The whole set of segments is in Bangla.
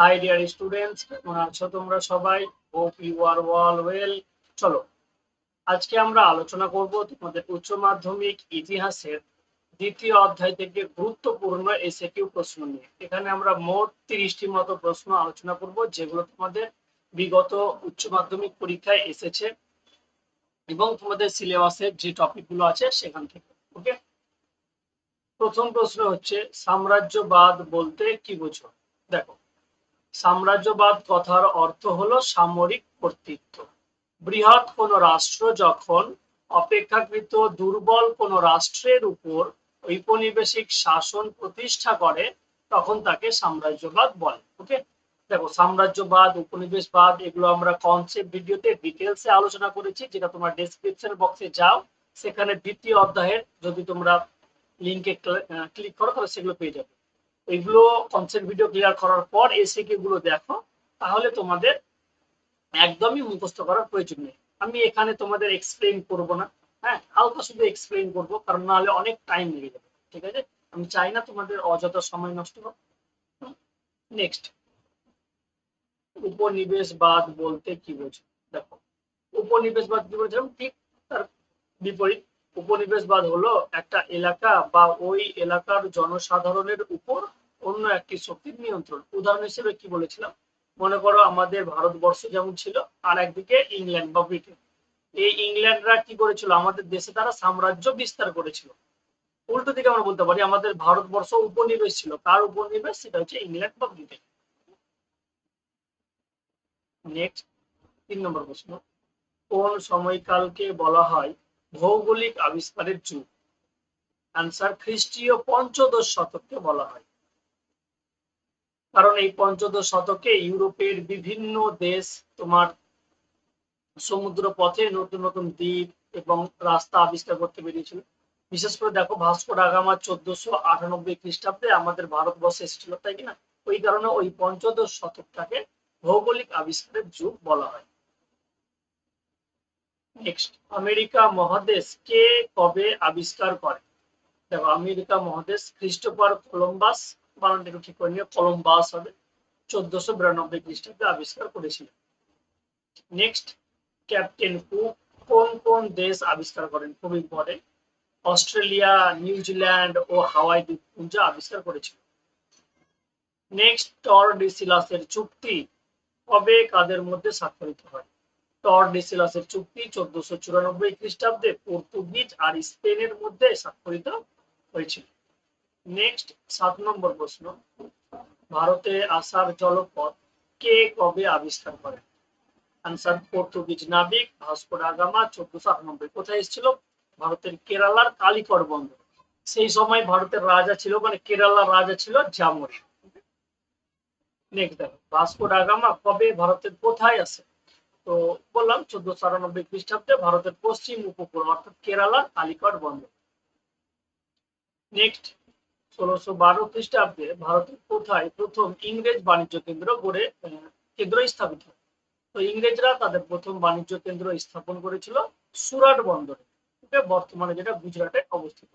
হাই ডিয়ার স্টুডেন্টস কেমন আছো তোমরা সবাই? Hope you are well well চলো, আজকে আমরা আলোচনা করব তোমাদের উচ্চ মাধ্যমিক ইতিহাসের দ্বিতীয় অধ্যায় থেকে গুরুত্বপূর্ণ এসে কিউ প্রশ্ন নিয়ে। এখানে আমরা মোট তিরিশটি মতো প্রশ্ন আলোচনা করব, যেগুলো তোমাদের বিগত উচ্চ মাধ্যমিক পরীক্ষায় এসেছে এবং তোমাদের সিলেবাসের যে টপিকগুলো আছে সেখান থেকে, ওকে? প্রথম প্রশ্ন হচ্ছে, সাম্রাজ্যবাদ বলতে কি বোঝো? দেখো সাম্রাজ্যবাদ কথার অর্থ হলো সামরিক কর্তৃত্ব। বৃহৎ কোনো রাষ্ট্র যখন অপেক্ষাকৃত দুর্বল কোনো রাষ্ট্রের উপর ঔপনিবেশিক শাসন প্রতিষ্ঠা করে, তখন তাকে সাম্রাজ্যবাদ বলে। ওকে? দেখো, সাম্রাজ্যবাদ উপনিবেশবাদ এগুলো আমরা কনসেপ্ট ভিডিওতে ডিটেলসে আলোচনা করেছি, যেটা তোমার ডেসক্রিপশন বক্সে যাও। সেখানে দ্বিতীয় অধ্যায়ের যদি তোমরা লিঙ্কে ক্লিক করো, তাহলে সেগুলো পেয়ে যাবে। এগুলো কনসেপ্ট ভিডিও ক্লিয়ার করার পর এসে গুলো দেখো, তাহলে তোমাদের একদমই মুখস্থ করার প্রয়োজন নেই। আমি এখানে তোমাদের এক্সপ্লেইন করব না হ্যাঁ? হালকা শুধু এক্সপ্লেইন করব, কারণ নাহলে অনেক টাইম লেগে যাবে, ঠিক আছে? আমি চাই না তোমাদের অযথা সময় নষ্ট হোক। নেক্সট উপনিবেশবাদ বলতে কি বোঝো? দেখো, উপনিবেশবাদ কি বলছিলাম ঠিক তার বিপরীত। উপনিবেশবাদ হলো একটা এলাকা বা ওই এলাকার জনসাধারণের উপর অন্য একটি শক্তির নিয়ন্ত্রণ। উদাহরণ হিসেবে কি বলেছিলাম? মনে করো আমাদের ভারতবর্ষ যেমন ছিল, আর একদিকে ইংল্যান্ড বা ব্রিটেন। এই ইংল্যান্ডরা কি করেছিল? আমাদের দেশে তারা সাম্রাজ্য বিস্তার করেছিল। উল্টো দিকে আমরা বলতে পারি, আমাদের ভারতবর্ষ উপনিবেশ ছিল। কার উপনিবেশ সেটা হচ্ছে ইংল্যান্ড বা ব্রিটেন। নেক্সট তিন নম্বর প্রশ্ন। কোন সময়কালকে বলা হয় ভৌগোলিক আবিষ্কারের যুগ। আনসার খ্রিস্টীয় পঞ্চদশ শতককে বলা হয়। কারণ এই পঞ্চদশ শতকে ইউরোপের বিভিন্ন দেশ তোমার সমুদ্র পথে নতুন নতুন দ্বীপ এবং রাস্তা আবিষ্কার করতে পেরেছিল বিশেষ করে দেখো ভাস্কর ডাগামা চোদ্দশো আটানব্বই খ্রিস্টাব্দে আমাদের ভারতবর্ষে এসেছিল, তাই কিনা ওই কারণে ওই পঞ্চদশ শতকটাকে ভৌগোলিক আবিষ্কারের যুগ বলা হয়। আমেরিকা মহাদেশ কে কবে আবিষ্কার করে? দেখো, আমেরিকা মহাদেশ খ্রিস্টোফার কলম্বাস বানানটা একটু ঠিক করে নিয়ে কলম্বাস হবে চোদ্দশো বিরানব্বই খ্রিস্টাব্দে আবিষ্কার করেছিলেন নেক্সট, ক্যাপ্টেন কুক কোন কোন দেশ আবিষ্কার করেন? খুব ইম্পর্টেন্ট অস্ট্রেলিয়া নিউজিল্যান্ড ও হাওয়াই দ্বীপপুঞ্জ আবিষ্কার করেছিল? নেক্সট টরডিসিলাসের চুক্তি কবে কাদের মধ্যে স্বাক্ষরিত হয়? টরডিসিলাসের চুক্তি চোদ্দশো চুরানব্বই খ্রিস্টাব্দে পর্তুগিজ আর স্পেনের মধ্যে স্বাক্ষরিত হয়েছিল। নেক্সট সাত নম্বর প্রশ্ন। ভারতে আসার জলপথ কে কবে আবিষ্কার করেন আনসার পর্তুগিজ নাবিক ভাস্কো ডা গামা, চোদ্দশো আটানব্বই। কোথায় এসেছিল? ভারতের কেরালার কালিকর বন্দর। সেই সময় ভারতের রাজা ছিল মানে কেরালার রাজা ছিল জামরি নেক্সট দেখো, ভাস্কো ডা গামা কবে ভারতের কোথায় আসে তো বললাম চোদ্দশো আটানব্বই খ্রিস্টাব্দে ভারতের পশ্চিম উপকূল, অর্থাৎ কেরালার কালিকট, বন্দর। নেক্সট ষোলোশো বারো খ্রিস্টাব্দে ভারতের কোথায় প্রথম ইংরেজ বাণিজ্য কেন্দ্র গড়ে কেন্দ্র স্থাপিত তো ইংরেজরা তাদের প্রথম বাণিজ্য কেন্দ্র স্থাপন করেছিল সুরাট বন্দরে বর্তমানে যেটা গুজরাটে অবস্থিত।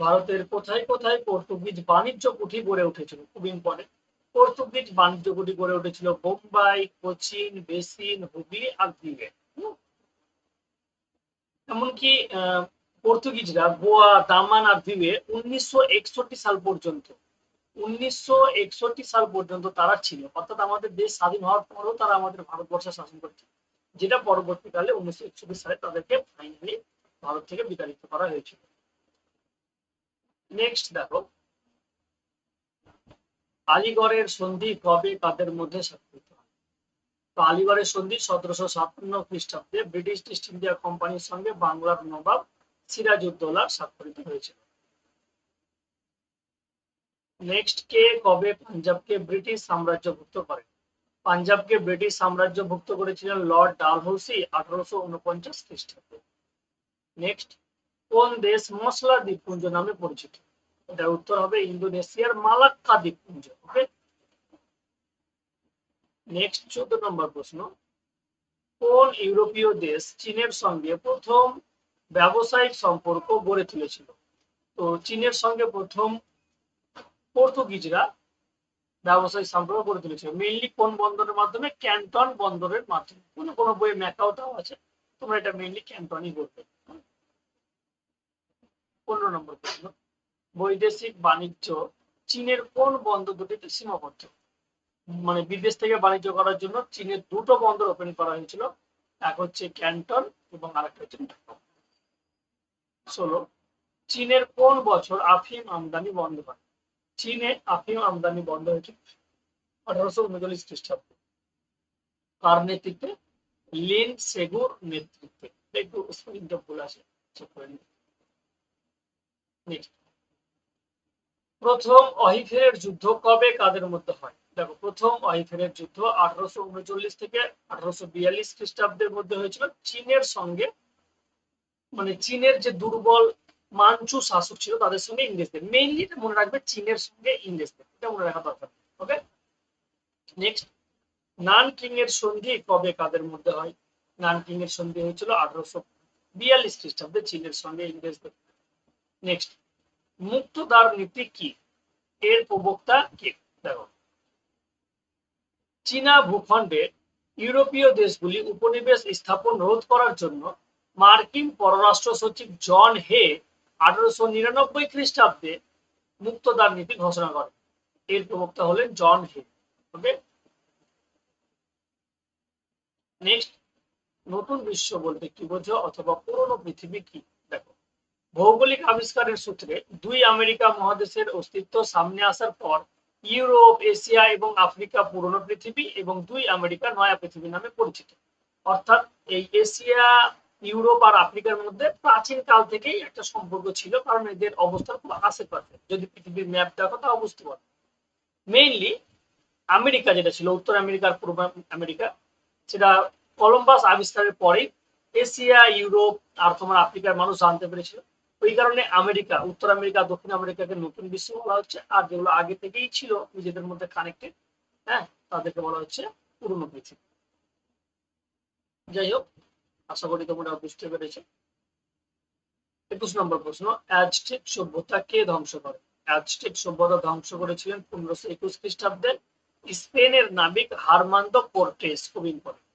ভারতের কোথায় কোথায় পর্তুগিজ বাণিজ্য কুঠি গড়ে উঠেছিল? খুব ইম্পর্টেন্ট পর্তুগিজ বাণিজ্য কুঠি গড়ে উঠেছিল বোম্বাই, কোচিন, বেসিন, হুগলি, আর দ্বীপে এমনকি পর্তুগিজরা গোয়া, দামান আর দ্বীপে উনিশশো সাল পর্যন্ত, উনিশশো সাল পর্যন্ত তারা ছিল। অর্থাৎ আমাদের দেশ স্বাধীন হওয়ার পরও তারা আমাদের ভারতবর্ষে শাসন করছে, যেটা পরবর্তীকালে উনিশশো একষট্টি সালে তাদেরকে ফাইনালি ভারত থেকে বিতাড়িত করা হয়েছিল। নেক্সট দেখো আলিগড়ের সন্ধি কবে কাদের মধ্যে স্বাক্ষরিত হয়? তো আলিগড়ের সন্ধি সতেরোশো সাতান্ন খ্রিস্টাব্দে ব্রিটিশ ইস্ট ইন্ডিয়া কোম্পানির সঙ্গে বাংলার নবাব সিরাজউদ্দৌলা স্বাক্ষরিত হয়েছিল। নেক্সট, কে কবে পাঞ্জাবকে ব্রিটিশ সাম্রাজ্যভুক্ত করে? পাঞ্জাবকে ব্রিটিশ সাম্রাজ্যভুক্ত করেছিলেন লর্ড ডালহৌসি আঠারোশো উনপঞ্চাশ খ্রিস্টাব্দে। নেক্সট, কোন দেশ মশলা দ্বীপপুঞ্জ নামে পরিচিত? উত্তর হবে ইন্দোনেশিয়ার মালাক্কা দ্বীপপুঞ্জ ওকে? নেক্সট চোদ্দ নম্বর প্রশ্ন। কোন ইউরোপীয় দেশ চীনের সঙ্গে প্রথম ব্যবসায়িক সম্পর্ক গড়ে তুলেছিল? তো চীনের সঙ্গে প্রথম পর্তুগিজরা ব্যবসায়িক সম্পর্ক গড়ে তুলেছিল। মেইনলি কোন বন্দরের মাধ্যমে? ক্যান্টন বন্দরের মাধ্যমে। কোনো কোনো বইয়ে ম্যাকাওটাও আছে। তোমরা এটা মেইনলি ক্যান্টনই করবে পনেরো নম্বর প্রশ্ন। বৈদেশিক বাণিজ্য চীনের কোন বন্দর দুটিতে সীমাবদ্ধ? মানে বিদেশ থেকে বাণিজ্য করার জন্য চীনের দুটো বন্দর ওপেন করা হয়েছিল। এক হচ্ছে ক্যান্টন এবং আরেকটা হচ্ছে ষোলো, চীনের কোন বছর আফিম আমদানি বন্ধ হয়? চীনে আফিম আমদানি বন্ধ হয়েছিল আঠারোশো উনচল্লিশ খ্রিস্টাব্দে। কার নেতৃত্বে? লিন সেগুর নেতৃত্বে। একটু স্পেলিংটা ভুল আছে Next. প্রথম অহিফেরের যুদ্ধ কবে কাদের মধ্যে হয়? দেখো, প্রথম অহিফেরের যুদ্ধ আঠারোশো উনচল্লিশ থেকে আঠারোশো বিয়াল্লিশ খ্রিস্টাব্দের মধ্যে হয়েছিল। চীনের সঙ্গে মানে চীনের যে দুর্বল মানচু শাসক ছিল তাদের সঙ্গে ইংরেজদের। মেইনলি মনে রাখবে চীনের সঙ্গে ইংরেজদের। এটা মনে রাখা দরকার। ওকে নেক্সট নানকিং এর সন্ধি কবে কাদের মধ্যে হয়? নানকিং এর সন্ধি হয়েছিল আঠারোশো বিয়াল্লিশ খ্রিস্টাব্দে চীনের সঙ্গে ইংরেজদের। নেক্সট মুক্তদার নীতি কি? এর প্রবক্তা কে? দেখো। চীনা ভূখণ্ডে ইউরোপীয় দেশগুলি উপনিবেশ স্থাপন রোধ করার জন্য মার্কিন পররাষ্ট্র সচিব জন হে আঠারোশো নিরানব্বই খ্রিস্টাব্দে মুক্তদার নীতি ঘোষণা করেন। এর প্রবক্তা হলেন জন হে। ওকে? নেক্সট নতুন বিশ্ব বলতে কি বোঝো অথবা পুরনো পৃথিবী কি? ভৌগোলিক আবিষ্কারের সূত্রে দুই আমেরিকা মহাদেশের অস্তিত্ব সামনে আসার পর ইউরোপ, এশিয়া এবং আফ্রিকা পুরনো পৃথিবী এবং দুই আমেরিকা নয়া পৃথিবী নামে পরিচিত। অর্থাৎ এই এশিয়া, ইউরোপ আর আফ্রিকার মধ্যে প্রাচীন কাল থেকেই একটা সম্পর্ক ছিল, কারণ এদের অবস্থান খুব আশেপাশে যদি পৃথিবীর ম্যাপ দেখো তাও বুঝতে পারো। মেইনলি আমেরিকা যেটা ছিল, উত্তর আমেরিকার পূর্ব আমেরিকা, সেটা কলম্বাস আবিষ্কারের পরেই এশিয়া, ইউরোপ আর তোমার আফ্রিকার মানুষ জানতে পেরেছিল। ওই কারণে আমেরিকা, উত্তর আমেরিকা, দক্ষিণ আমেরিকাকে নতুন বিশ্ব বলা হচ্ছে, আর যেগুলো আগে থেকেই ছিল নিজেদের মধ্যে কানেক্টেড হ্যাঁ তাদেরকে বলা হচ্ছে পুরনো পৃথিবী যাই হোক, আশা করি তোমরা বুঝতে পেরেছ। একুশ নম্বর প্রশ্ন, অ্যাজটেক সভ্যতা কে ধ্বংস করে? অ্যাজটেক সভ্যতা ধ্বংস করেছিলেন পনেরোশো একুশ খ্রিস্টাব্দে। স্পেনের নাবিক হারমান্দো কোর্টেস খুব ইম্পর্টেন্ট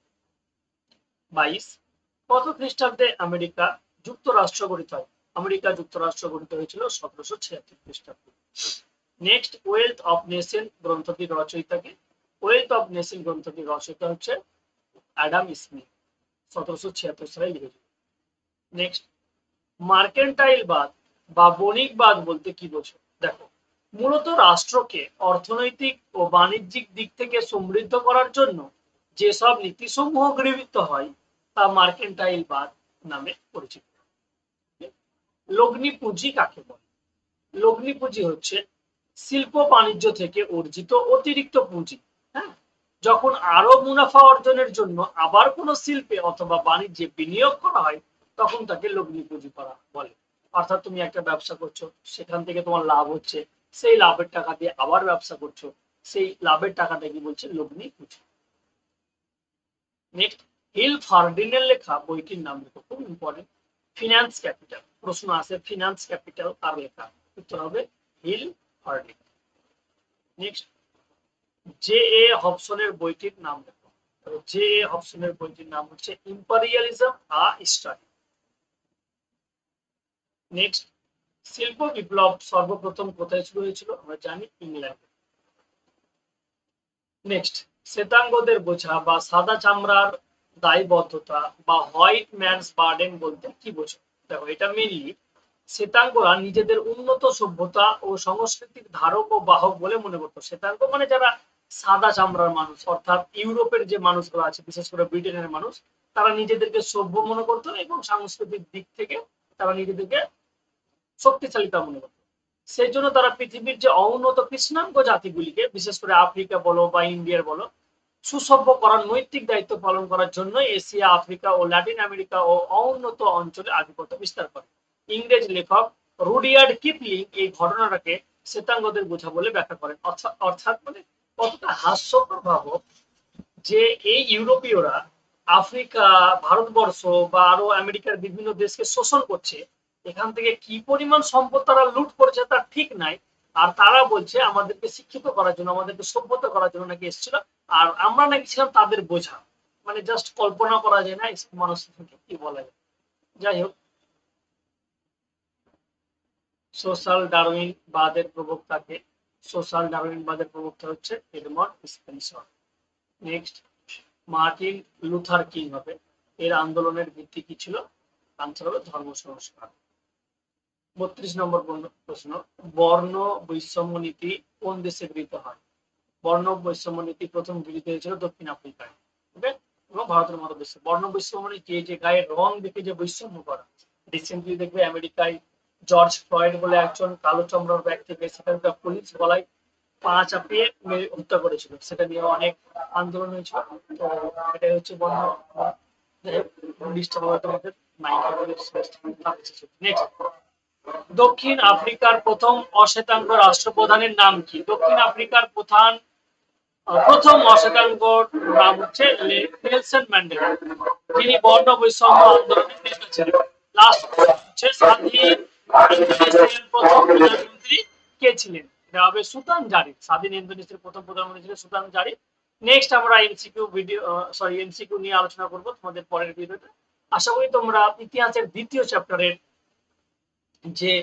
বাইশ, কত খ্রিস্টাব্দে আমেরিকা যুক্তরাষ্ট্র গঠিত হয়? আমেরিকা যুক্তরাষ্ট্র গঠিত হয়েছিল সতেরোশো ছিয়াত্তর খ্রিস্টাব্দে। নেক্সট ওয়েলথ অফ নেশন গ্রন্থটির রচয়িতাকে। ওয়েলথ অফ নেশন গ্রন্থটির রচয়িতা হচ্ছে অ্যাডাম স্মিথ সতেরোশো ছিয়াত্তর সালে লিখেছিল। নেক্সট মার্কেন্টাইলবাদ বা বণিকবাদ বলতে কি বোঝো? দেখো, মূলত রাষ্ট্রকে অর্থনৈতিক ও বাণিজ্যিক দিক থেকে সমৃদ্ধ করার জন্য যেসব নীতিসমূহ গৃহীত হয়, তা মার্কেন্টাইলবাদ নামে পরিচিত। লগ্নি পুঁজি কাকে বলে? লগ্নি পুঁজি হচ্ছে শিল্প বাণিজ্য থেকে অর্জিত অতিরিক্ত পুঁজি হ্যাঁ? যখন আরও মুনাফা অর্জনের জন্য আবার কোনো শিল্পে অথবা বাণিজ্যে বিনিয়োগ করা হয়, তখন তাকে লগ্নি পুঁজি করা বলে। অর্থাৎ তুমি একটা ব্যবসা করছ, সেখান থেকে তোমার লাভ হচ্ছে, সেই লাভের টাকা দিয়ে আবার ব্যবসা করছ, সেই লাভের টাকাটা কি বলছে? লগ্নি পুঁজি। নেক্সট হিল ফার্ডিনের লেখা বইটির নাম খুব ইম্পর্টেন্ট ফিনান্স ক্যাপিটাল প্রশ্ন আছে ফিনান্স ক্যাপিটাল আর লেখা? উত্তর হবে Hilferding next J A হবসনের বইটির নাম লেখো। জে এ হবসনের বইটির নাম হচ্ছে ইম্পারিয়ালিজম আ স্টাডি নেক্সট শিল্প বিপ্লব সর্বপ্রথম কোথায় শুরু হয়েছিল? আমরা জানি ইংল্যান্ডে। নেক্সট শ্বেতাঙ্গদের বোঝা বা সাদা চামড়ার দায়বদ্ধতা বা হোয়াইট ম্যানস বার্ডেন বলতে কি বোঝো দেখো এটা মেনলি শ্বেতাঙ্গরা নিজেদের উন্নত সভ্যতা ও সংস্কৃতির ধারক ও বাহক বলে মনে করতো। শ্বেতাঙ্গ মানে যারা সাদা চামড়ার মানুষ, অর্থাৎ ইউরোপের যে মানুষগুলো আছে, বিশেষ করে ব্রিটেনের মানুষ, তারা নিজেদেরকে সভ্য মনে করতো এবং সাংস্কৃতিক দিক থেকে তারা নিজেদেরকে শক্তিশালিতা মনে করতো। সেই জন্য তারা পৃথিবীর যে অউন্নত কৃষ্ণাঙ্গ জাতিগুলিকে, বিশেষ করে আফ্রিকা বলো বা ইন্ডিয়ার বলো সুসভ্য করার নৈতিক দায়িত্ব পালন করার জন্য এশিয়া, আফ্রিকা ও ল্যাটিন আমেরিকা ও অউন্নত অঞ্চলে আধিপত্য বিস্তার করে। ইংরেজ লেখক রুডিয়ার্ড কিপলিং এই ঘটনাটাকে শ্বেতাঙ্গদের বোঝা বলে ব্যাখ্যা করেন। অর্থাৎ মানে কতটা হাস্যকর ভাবো যে এই ইউরোপীয়রা আফ্রিকা, ভারতবর্ষ বা আরও আমেরিকার বিভিন্ন দেশকে শোষণ করছে, এখান থেকে কি পরিমাণ সম্পদ তারা লুট করেছে তার ঠিক নাই, আর তারা বলছে আমাদেরকে শিক্ষিত করার জন্য, আমাদেরকে সভ্যতা করার জন্য নাকি এসেছিল। আর আমরা নাকি ছিলাম তাদের বোঝা। মানে জাস্ট কল্পনা করা যায় না মানুষকে কি বলা যায়। যাই হোক। সোশ্যাল বাদের প্রবক্তাকে সোশ্যাল বাদের প্রবক্তা হচ্ছে Edmund Spencer. Next Martin Luther King হবে। এর আন্দোলনের ভিত্তি কি ছিল? আনসার হবে ধর্ম সংস্কার। বত্রিশ নম্বর প্রশ্ন, বর্ণ বৈষম্য নীতি কোন দেশে গৃহীত হয়? বর্ণ বৈষম্য নীতি প্রথম গৃহীত হয়েছিল দক্ষিণ আফ্রিকায়, ওকে? এবং ভারতের মতো দেশে। বর্ণ বৈষম্য মানে যে গায়ের রং দেখে যে বৈষম্য করা। রিসেন্টলি দেখবে আমেরিকায় জর্জ ফ্লয়েড বলে একজন কালো চামড়ার ব্যক্তিকে সেখানকার পুলিশ গলায় পা চাপিয়ে হত্যা করেছিল। সেটা নিয়ে অনেক আন্দোলন হয়েছিল। তো এটাই হচ্ছে নেক্সট দক্ষিণ আফ্রিকার প্রথম অশ্বেতাঙ্গ রাষ্ট্রপ্রধানের নাম কি? দক্ষিণ আফ্রিকার প্রধান প্রথম অশ্বেতাঙ্গ নাম হচ্ছে নেলসন ম্যান্ডেলা। যিনি বর্ণ বৈষম্য আন্দোলনের নেতা ছিলেন। লাস্ট হচ্ছে স্বাধীন প্রথম প্রধানমন্ত্রী কে ছিলেন? এটা হবে সুলতান জারি স্বাধীন ইন্দোনেশিয়ার প্রথম প্রধানমন্ত্রী ছিলেন সুলতান জারি নেক্সট আমরা এমসিকিউ ভিডিও সরি এমসিকিউ নিয়ে আলোচনা করব তোমাদের পরের ভিডিওতে। আশা করি তোমরা ইতিহাসের দ্বিতীয় চ্যাপ্টারের যে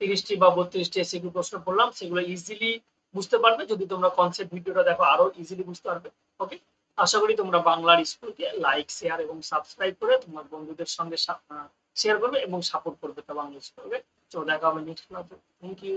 তিরিশটি বা বত্রিশটি এসিকিউ প্রশ্ন পড়লাম সেগুলো ইজিলি বুঝতে পারবে। যদি তোমরা কনসেপ্ট ভিডিওটা দেখো, আরও ইজিলি বুঝতে পারবে। ওকে আশা করি তোমরা বাংলার স্কুলকে লাইক শেয়ার এবং সাবস্ক্রাইব করে তোমার বন্ধুদের সঙ্গে শেয়ার করবে এবং সাপোর্ট করবে তা বাংলা স্কুল ওকে তো দেখা হবে নেক্সট ক্লাসে থ্যাংক ইউ